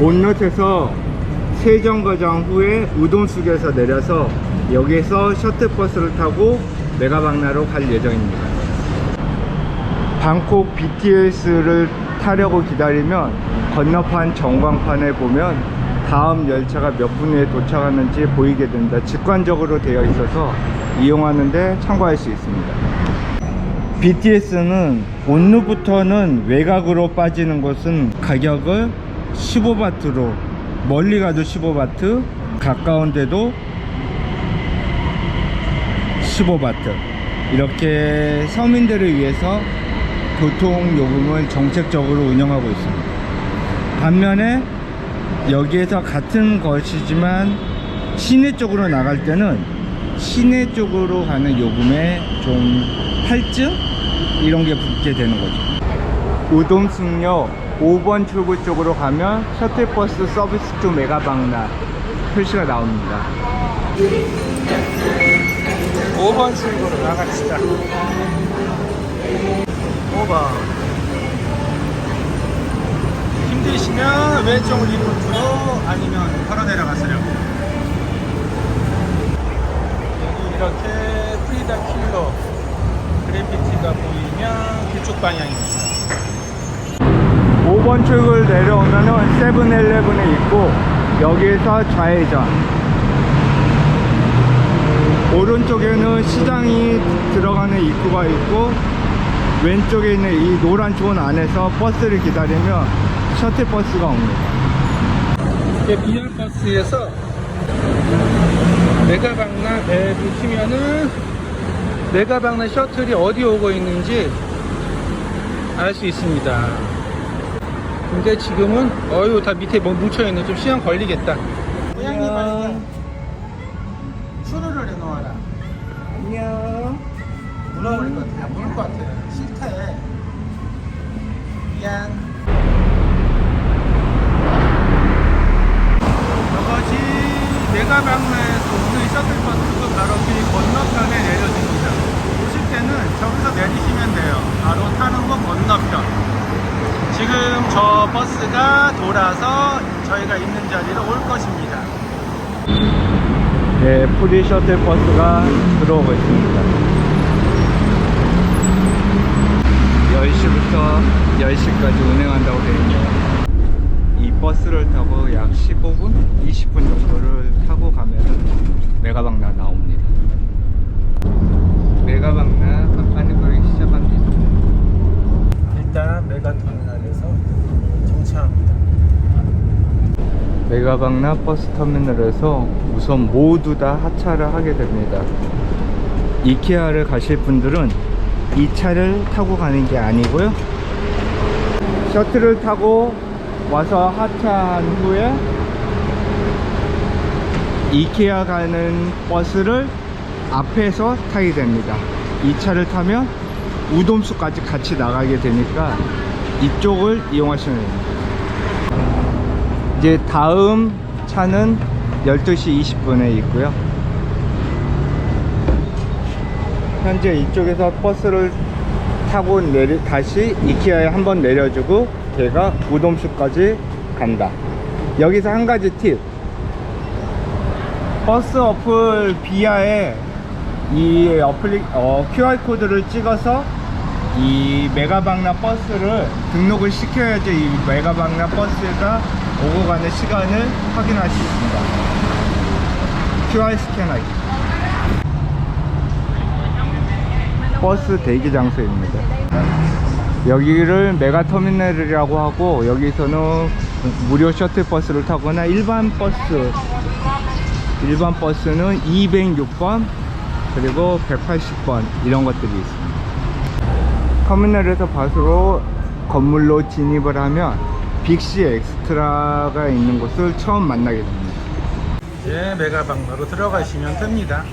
온롯에서 세정거장 후에 우동숙에서 내려서 여기서 셔틀버스를 타고 메가박나로 갈 예정입니다. 방콕 BTS를 타려고 기다리면 건너판 전광판에 보면 다음 열차가 몇 분 후에 도착하는지 보이게 된다. 직관적으로 되어 있어서 이용하는데 참고할 수 있습니다. BTS는 온누부터는 외곽으로 빠지는 곳은 가격을 15바트로 멀리 가도 15바트 가까운 데도 15바트. 이렇게 서민들을 위해서 교통요금을 정책적으로 운영하고 있습니다. 반면에 여기에서 같은 것이지만 시내 쪽으로 나갈 때는 시내 쪽으로 가는 요금에 좀 할증 이런 게 붙게 되는 거죠. 우동승역 5번 출구 쪽으로 가면 셔틀버스 서비스 투 메가방나 표시가 나옵니다. 5번 출구로 나갑시다. 5번. 힘드시면 왼쪽 리프트로 아니면 걸어 내려가세요. 여기 이렇게 프리다 킬러 그래피티가 보이면 그쪽 방향입니다. 5번 출구를 내려오면은 세븐일레븐에 있고 여기에서 좌회전 오른쪽에는 시장이 들어가는 입구가 있고 왼쪽에 있는 이 노란 존 안에서 버스를 기다리면 셔틀버스가 옵니다 이게 BR버스에서 메가박나 앱을 키면은 메가박나 셔틀이 어디 오고 있는지 알 수 있습니다. 근데 지금은 어유 다 밑에 뭐 뭉쳐있네 좀 시간 걸리겠다. 고양이 발견. 추루를 해놓아라. 안녕 물어버릴 것 같아. 물을 것 같아. 해. 미안. 저것이 메가박나에서 오는 셔틀버스가 바로 길 건너편에 내려집니다. 오실 때는 저기서 내리시면 돼요. 바로 타는 거 건너편. 지금 저 버스가 돌아서 저희가 있는 자리로 올 것입니다. 네, 프리 셔틀 버스가 들어오고 있습니다 10시부터 10시까지 운행한다고 되어 있네요 이 버스를 타고 약 15분, 20분 정도를 타고 가면은 메가박나 나옵니다. 메가박나 간판이 보이기 시작합니다. 일단 메가터미널에서 정차합니다. 메가박나 버스터미널에서 우선 모두 다 하차를 하게 됩니다. 이케아를 가실 분들은 이 차를 타고 가는 게 아니고요. 셔틀을 타고 와서 하차한 후에 이케아 가는 버스를 앞에서 타게 됩니다. 이 차를 타면 우돔수까지 같이 나가게 되니까 이쪽을 이용하시면 됩니다. 이제 다음 차는 12시 20분에 있고요. 현재 이쪽에서 버스를 타고 내리, 다시 이케아에 한번 내려주고 걔가 우돔수까지 간다. 여기서 한 가지 팁. 버스 어플 비아에 이 어플리, 어, QR코드를 찍어서 이 메가박나 버스를 등록을 시켜야지 이 메가박나 버스가 오고 가는 시간을 확인할 수 있습니다. QR 스캐너기. 버스 대기 장소입니다. 여기를 메가터미널이라고 하고 여기서는 무료 셔틀버스를 타거나 일반 버스 일반 버스는 206번 그리고 180번 이런 것들이 있습니다. 터미널에서 바로 건물로 진입을 하면 빅시 엑스트라가 있는 곳을 처음 만나게 됩니다. 이제 메가박나로 들어가시면 됩니다.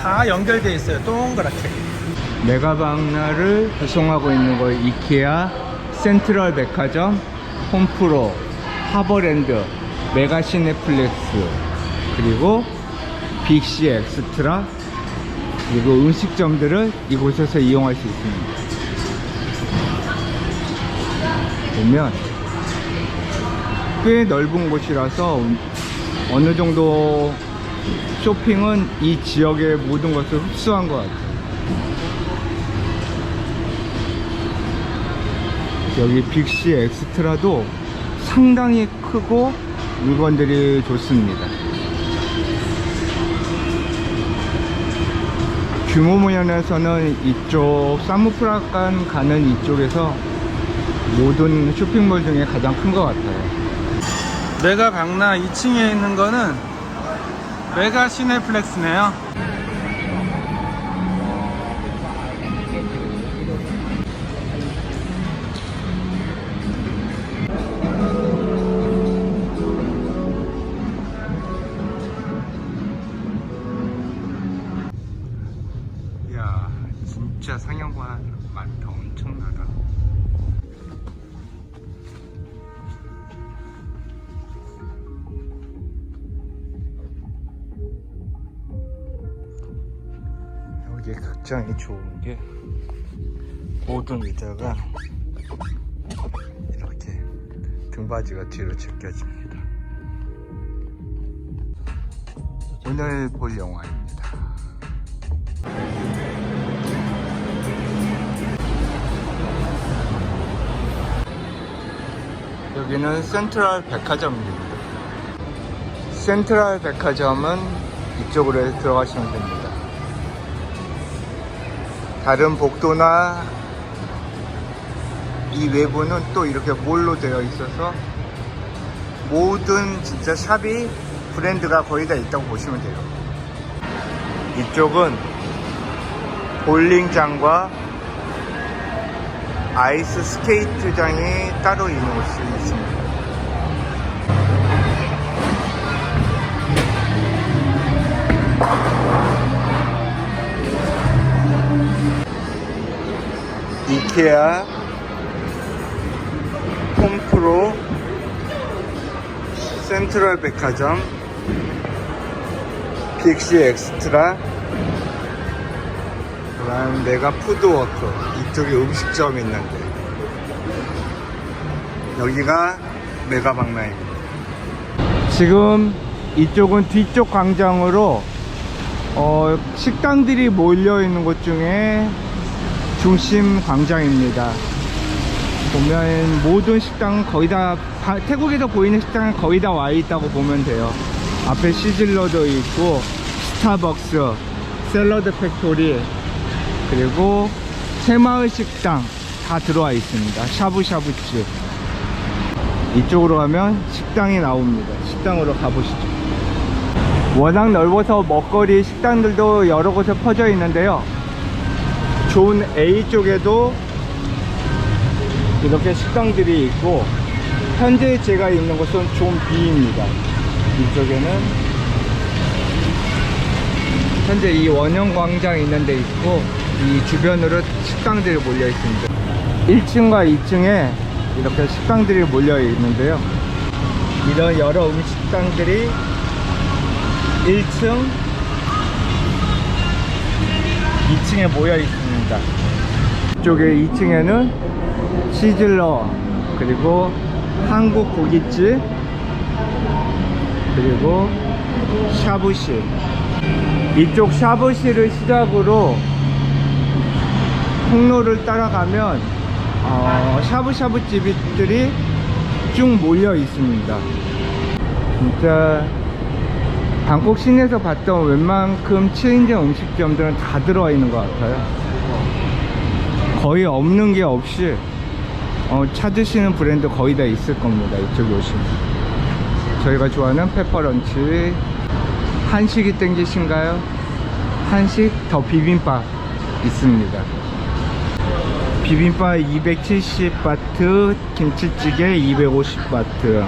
다 연결돼 있어요. 동그랗게. 메가박나를 구성하고 있는 거 이케아, 센트럴 백화점, 홈프로, 하버랜드, 메가시네플렉스 그리고 빅시 엑스트라 그리고 음식점들을 이곳에서 이용할 수 있습니다. 보면 꽤 넓은 곳이라서 어느 정도 쇼핑은 이 지역의 모든 것을 흡수한 것 같아요. 여기 빅시 엑스트라도 상당히 크고 물건들이 좋습니다. 규모 면에서는 이쪽 사무프라간 가는 이쪽에서 모든 쇼핑몰 중에 가장 큰 것 같아요. 메가 강나 2층에 있는 거는 메가 시네플렉스네요. 모든 의자가 이렇게 등받이가 뒤로 제껴집니다. 오늘 볼 영화입니다. 여기는 센트럴 백화점입니다. 센트럴 백화점은 이쪽으로 들어가시면 됩니다. 다른 복도나 이 외부는 또 이렇게 몰로 되어 있어서 모든 진짜 샵이 브랜드가 거의 다 있다고 보시면 돼요. 이쪽은 볼링장과 아이스 스케이트장이 따로 있는 곳이 있습니다. 이케아, 센트럴 백화점, 빅시 엑스트라, 그다음 내가 푸드워크 이쪽에 음식점이 있는데 여기가 메가박나입니다. 지금 이쪽은 뒤쪽 광장으로 어, 식당들이 몰려 있는 곳 중에 중심 광장입니다. 보면 모든 식당은 거의 다 바- 태국에서 보이는 식당은 거의 다 와 있다고 보면 돼요. 앞에 시즐러도 있고 스타벅스, 샐러드 팩토리 그리고 새마을 식당 다 들어와 있습니다. 샤브샤브집. 이쪽으로 가면 식당이 나옵니다. 식당으로 가보시죠. 워낙 넓어서 먹거리 식당들도 여러 곳에 퍼져 있는데요. 존 A 쪽에도 이렇게 식당들이 있고 현재 제가 있는 곳은 존 B입니다. 이쪽에는 현재 이 원형 광장 있는 데 있고 이 주변으로 식당들이 몰려 있습니다. 1층과 2층에 이렇게 식당들이 몰려 있는데요. 이런 여러 음식당들이 1층, 2층에 모여 있습니다. 이쪽에 2층에는 시즐러, 그리고 한국 고깃집, 그리고 샤브시. 이쪽 샤브시를 시작으로 통로를 따라가면 어, 샤브샤브 집들이 쭉 몰려 있습니다. 진짜 방콕 시내에서 봤던 웬만큼 7인제 음식점들은 다 들어와 있는 것 같아요. 거의 없는 게 없이 어, 찾으시는 브랜드 거의 다 있을 겁니다. 이쪽에 오시면. 저희가 좋아하는 페퍼런치 한식이 땡기신가요? 한식 더 비빔밥 있습니다. 비빔밥 270바트, 김치찌개 250바트,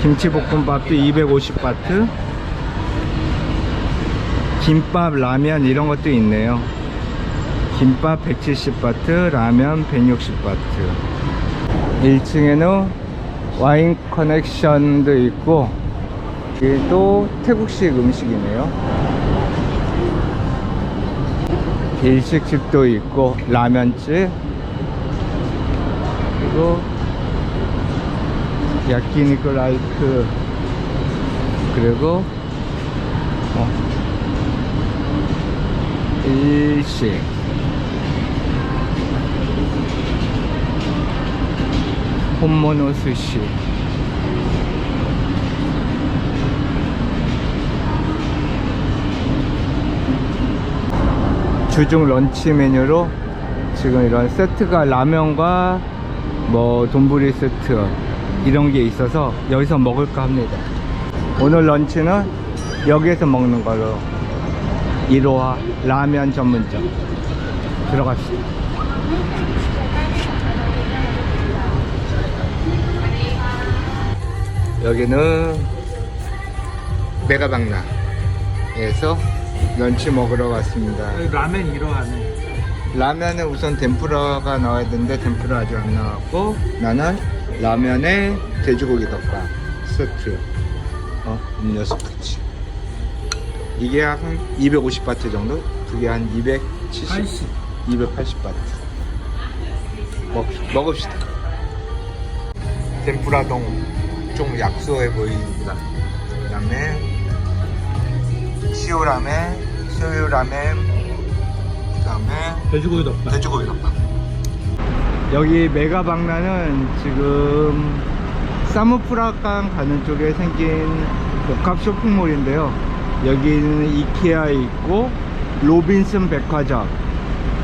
김치볶음밥도 250바트, 김밥, 라면 이런 것도 있네요. 김밥 170바트, 라면 160바트. 1층에는 와인 커넥션도 있고, 여기도 태국식 음식이네요. 일식집도 있고 라면집. 그리고 야키니쿠 라이크 그리고 어, 일식 홈모노 스시 주중 런치 메뉴로 지금 이런 세트가 라면과 뭐 돈부리 세트 이런 게 있어서 여기서 먹을까 합니다. 오늘 런치는 여기에서 먹는 걸로 이로하 라면 전문점 들어갑시다. 여기는 메가박나에서 런치 먹으러 왔습니다. 라면 이러하네. 라면에 우선 덴푸라가 나와야 되는데 덴푸라 아직 안 나왔고 나는 라면에 돼지고기 덮밥 세트 어 음료수 같이 이게 한 250바트 정도 두개한 270, 80. 280바트 먹, 먹읍시다 덴푸라동 좀 약소해 보입니다 그 다음에 시오라멘 소유라멘 그 다음에 돼지고기 덮밥. 돼지고기 덮밥. 여기 메가박나는 지금 사무프라강 가는 쪽에 생긴 복합 쇼핑몰인데요. 여기는 이케아 있고 로빈슨 백화점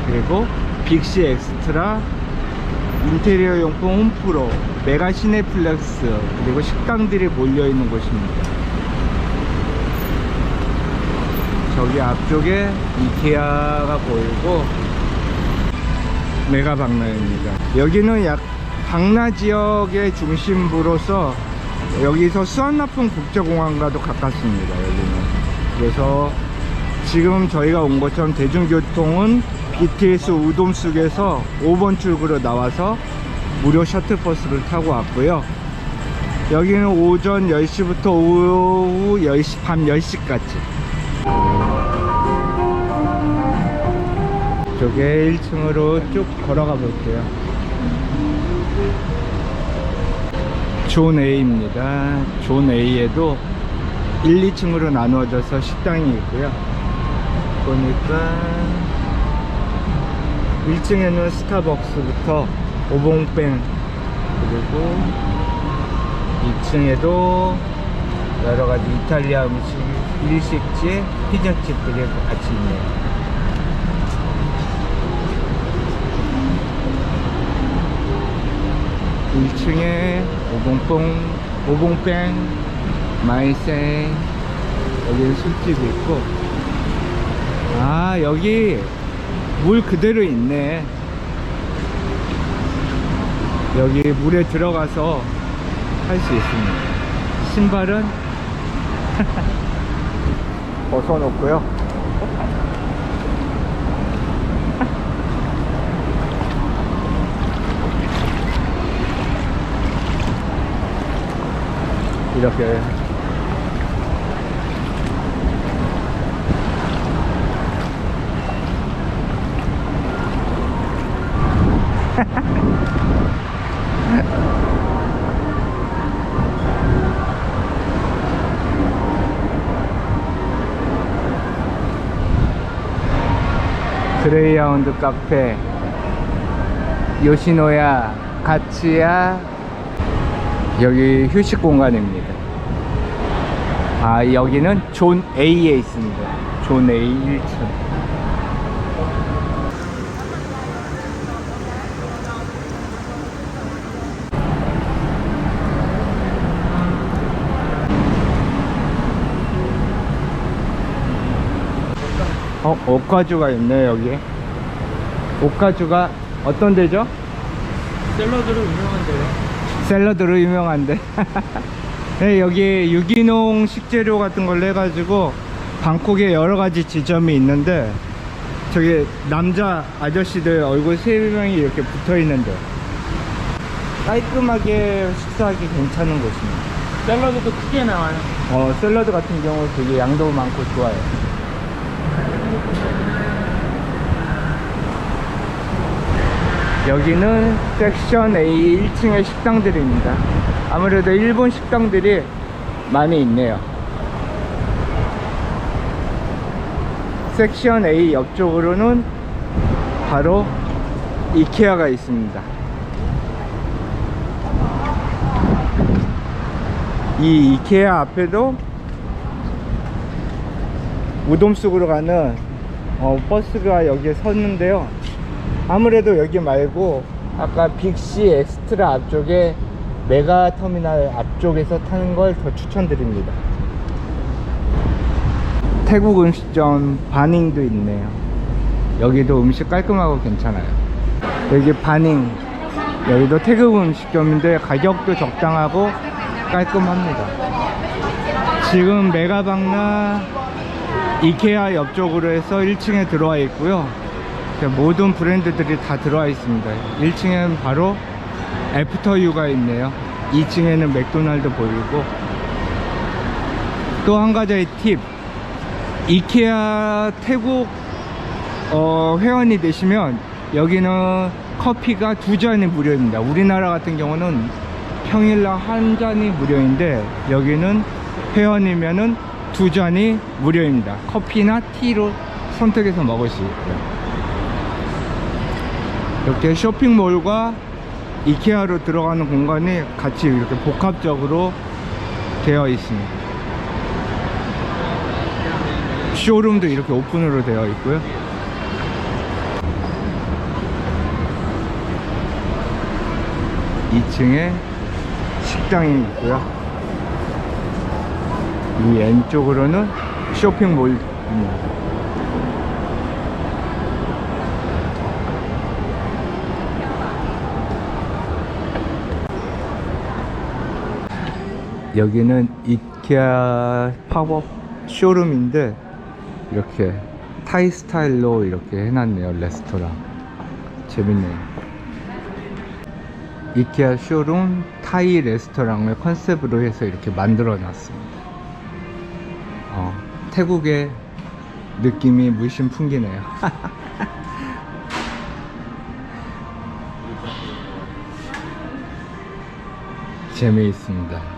그리고 빅시 엑스트라 인테리어 용품 홈프로 메가 시네플렉스 그리고 식당들이 몰려 있는 곳입니다. 저기 앞쪽에 이케아가 보이고 메가 박나입니다. 여기는 약 박나 지역의 중심부로서 여기서 수완나품 국제공항과도 가깝습니다. 여기는 그래서 지금 저희가 온 것처럼 대중교통은 BTS 우돔숙에서 5번 출구로 나와서 무료 셔틀버스를 타고 왔고요. 여기는 오전 10시부터 오후 10시, 밤 10시까지 저게 1층으로 쭉 걸어가 볼게요. 존 A입니다. 존 A에도 1, 2층으로 나누어져서 식당이 있고요. 보니까 1층에는 스타벅스부터 오봉뺑 그리고 2층에도 여러 가지 이탈리아 음식 일식집, 피자집들이 같이 있네요. 일층에 오봉뽕, 오봉뺑, 마이생, 여기는 술집이 있고, 아, 여기 물 그대로 있네. 여기 물에 들어가서 할 수 있습니다. 신발은 벗어놓고요. 이렇게 그레이하운드 카페 요시노야 가츠야. 여기 휴식 공간입니다. 아 여기는 존 A에 있습니다. 존 A 1층. 어, 옥가주가 있네 여기 옥가주가 어떤 데죠? 샐러드로 유명한데요. 샐러드로 유명한데 네, 여기 유기농 식재료 같은 걸 해가지고 방콕에 여러 가지 지점이 있는데 저기 남자 아저씨들 얼굴 세 명이 이렇게 붙어 있는데 깔끔하게 식사하기 괜찮은 곳입니다 샐러드도 크게 나와요. 어 샐러드 같은 경우 되게 양도 많고 좋아요 여기는 섹션 A 1층의 식당들입니다 아무래도 일본 식당들이 많이 있네요. 섹션 A 옆쪽으로는 바로 이케아가 있습니다. 이 이케아 앞에도 우돔 속으로 가는 어, 버스가 여기에 섰는데요. 아무래도 여기 말고 아까 빅시 엑스트라 앞쪽에 메가 터미널 앞쪽에서 타는 걸 더 추천드립니다. 태국 음식점 바닝도 있네요. 여기도 음식 깔끔하고 괜찮아요. 여기 바닝 여기도 태국 음식점인데 가격도 적당하고 깔끔합니다. 지금 메가방나 이케아 옆쪽으로 해서 1층에 들어와 있고요. 이렇게 모든 브랜드들이 다 들어와 있습니다. 1층에는 바로 애프터유가 있네요. 2층에는 맥도날드 보이고 또 한 가지의 팁 이케아 태국 어, 회원이 되시면 여기는 커피가 두 잔이 무료입니다. 우리나라 같은 경우는 평일날 한 잔이 무료인데 여기는 회원이면은 두 잔이 무료입니다. 커피나 티로 선택해서 먹을 수 있고요. 이렇게 쇼핑몰과 이케아로 들어가는 공간이 같이 이렇게 복합적으로 되어 있습니다. 쇼룸도 이렇게 오픈으로 되어 있고요. 이층에 식당이 있고요. 이 왼쪽으로는 쇼핑몰입니다. 여기는 이케아 팝업 쇼룸인데 이렇게 타이 스타일로 이렇게 해놨네요 레스토랑. 재밌네요. 이케아 쇼룸 타이 레스토랑을 컨셉으로 해서 이렇게 만들어 놨습니다. 어, 태국의 느낌이 물씬 풍기네요. 재미있습니다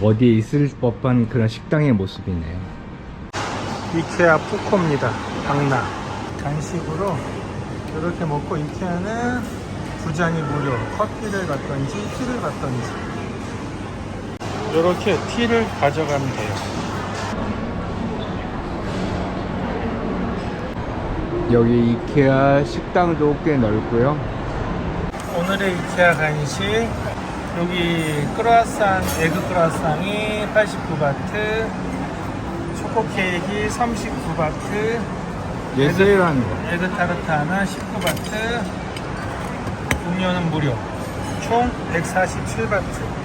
어디에 있을 법한 그런 식당의 모습이네요. 이케아 푸코입니다. 방나. 간식으로 이렇게 먹고 이케아는 두 잔이 무료. 커피를 갖던지 티를 갖던지. 이렇게 티를 가져가면 돼요. 여기 이케아 식당도 꽤 넓고요. 오늘의 이케아 간식 여기 크로아상 에그 크로아상이 89바트 초코 케이크 39바트 예세라는 거. 에그 타르트 하나 19바트 음료는 무료. 총 147바트.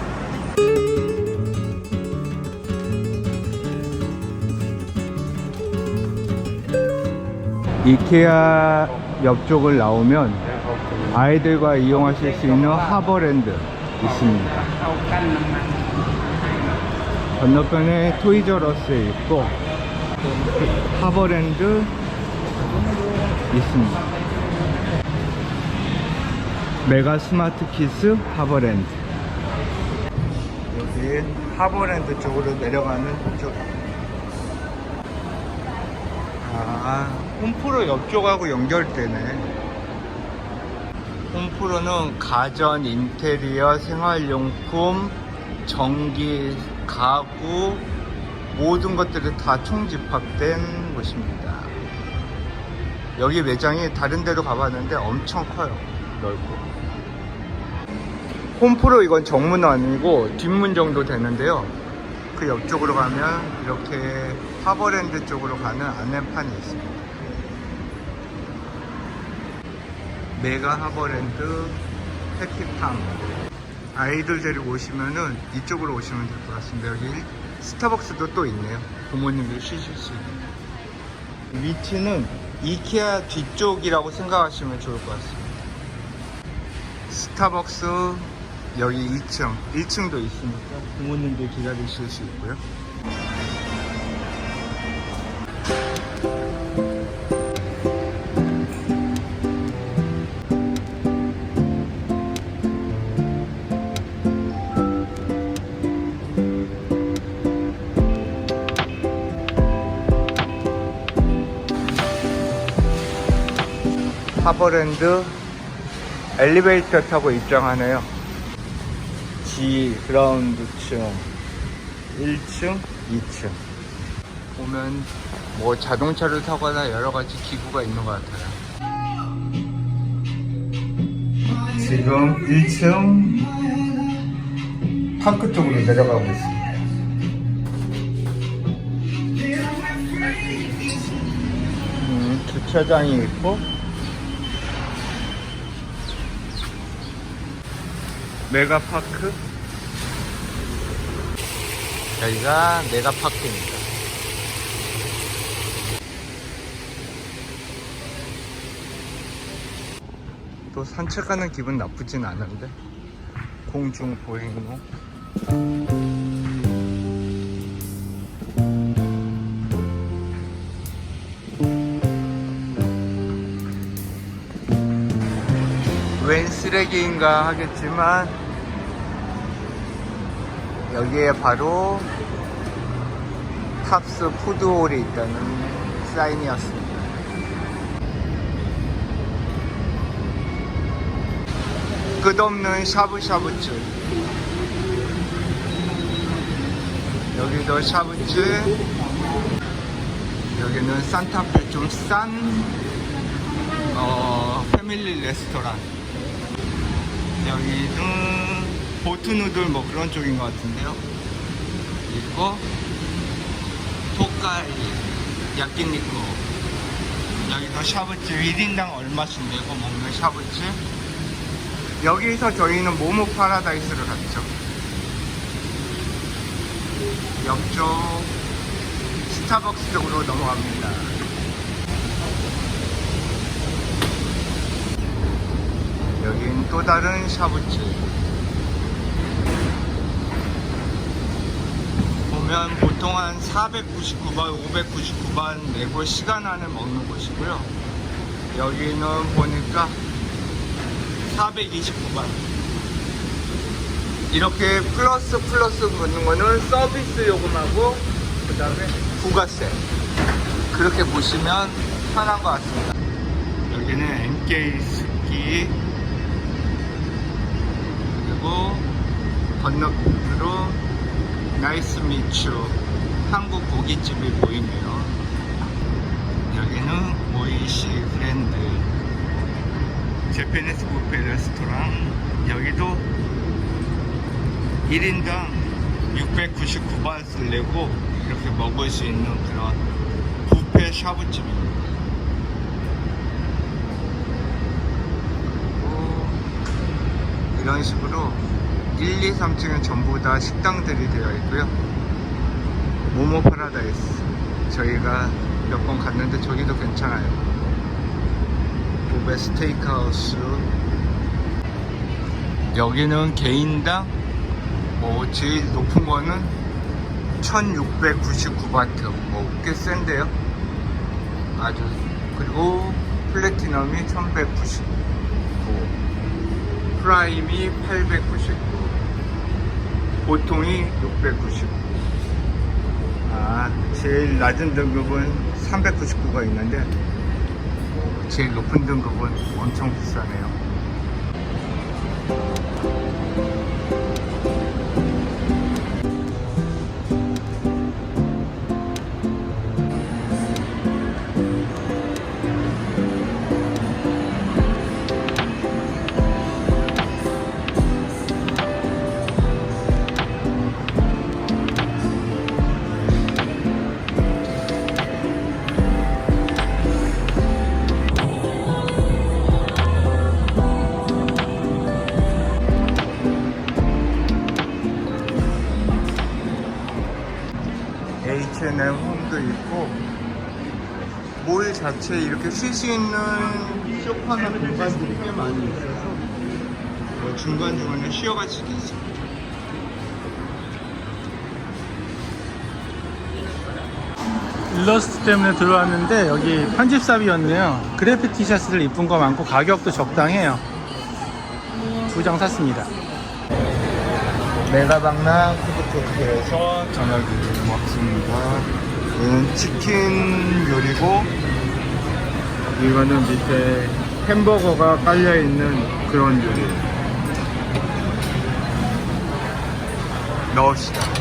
이케아 옆쪽을 나오면 아이들과 이용하실 수 있는 하버랜드 있습니다. 건너편에 토이저러스 있고 하버랜드 있습니다. 메가 스마트 키스 하버랜드 여기 하버랜드 쪽으로 내려가는 쪽입니다. 아, 홈프로 옆쪽하고 연결되네. 홈프로는 가전, 인테리어, 생활용품, 전기, 가구, 모든 것들이 다 총집합된 곳입니다. 여기 매장이 다른 데도 가봤는데 엄청 커요. 넓고. 홈프로 이건 정문 아니고 뒷문 정도 되는데요. 그 옆쪽으로 가면 이렇게 하버랜드 쪽으로 가는 안내판이 있습니다. 메가 하버랜드 해피팜 아이들 데리고 오시면은 이쪽으로 오시면 될 것 같습니다. 여기 스타벅스도 또 있네요. 부모님들 쉬실 수 있는. 위치는 이케아 뒤쪽이라고 생각하시면 좋을 것 같습니다. 스타벅스 여기 2층, 1층도 있으니까 부모님들 기다리실 수 있고요. 하버랜드 엘리베이터 타고 입장하네요. G 그라운드층 1층, 2층. 보면 뭐 자동차를 타거나 여러 가지 기구가 있는 것 같아요. 지금 1층 파크 쪽으로 내려가고 있습니다. 음, 주차장이 있고 메가파크? 여기가 메가파크입니다. 또 산책하는 기분 나쁘진 않은데? 공중 보행로? 웬 쓰레기인가 하겠지만 여기에 바로 탑스 푸드홀이 있다는 사인이었습니다. 끝없는 샤브샤브집 여기도 샤브집 여기는 산타페 좀 싼 어, 패밀리 레스토랑. 여기는 보트누들 뭐 그런 쪽인 것 같은데요 있고 토카이 야끼니쿠 여기도 샤브집 1인당 얼마씩 내고 먹는 샤브집 여기서 저희는 모모 파라다이스를 갔죠. 옆쪽 스타벅스 쪽으로 넘어갑니다. 여긴 또 다른 샤브집. 보면 보통 한 499번, 599번 내고 시간 안에 먹는 곳이고요. 여기는 보니까 429만 이렇게 플러스 플러스 붙는 거는 서비스 요금하고 그 다음에 부가세. 그렇게 보시면 편한 것 같습니다. 여기는 MK 스키 그리고 건너편으로 나이스 미추 한국 고깃집이 보이네요. 여기는 오이시 브랜드. 제페니스 뷔페 레스토랑 여기도 1인당 699바트를 내고 이렇게 먹을 수 있는 그런 뷔페 샤브집입니다. 이런 식으로 1, 2, 3층은 전부 다 식당들이 되어 있고요. 모모 파라다이스. 저희가 몇 번 갔는데 저기도 괜찮아요. 부베 스테이크하우스. 여기는 개인당 뭐 제일 높은 거는 1699바트. 뭐 꽤 센데요. 아주 그리고 플래티넘이 1199 프라임이 899 보통이 699 아, 제일 낮은 등급은 399가 있는데 제일 높은 등급은 엄청 비싸네요. 자체에 이렇게 쉴수 있는 소파나 공간들이 꽤 많이 있어서 뭐 중간중간에 쉬어갈 수도 있습니다. 일러스트 때문에 들어왔는데 여기 편집샵이었네요. 그래픽 티셔츠들 이쁜 거 많고 가격도 적당해요. 두 장 샀습니다. 메가박나 푸드코트에서 저녁을 먹습니다. 이는 치킨 요리고 이거는 밑에 햄버거가 깔려 있는 그런 요리. 넣읍시다.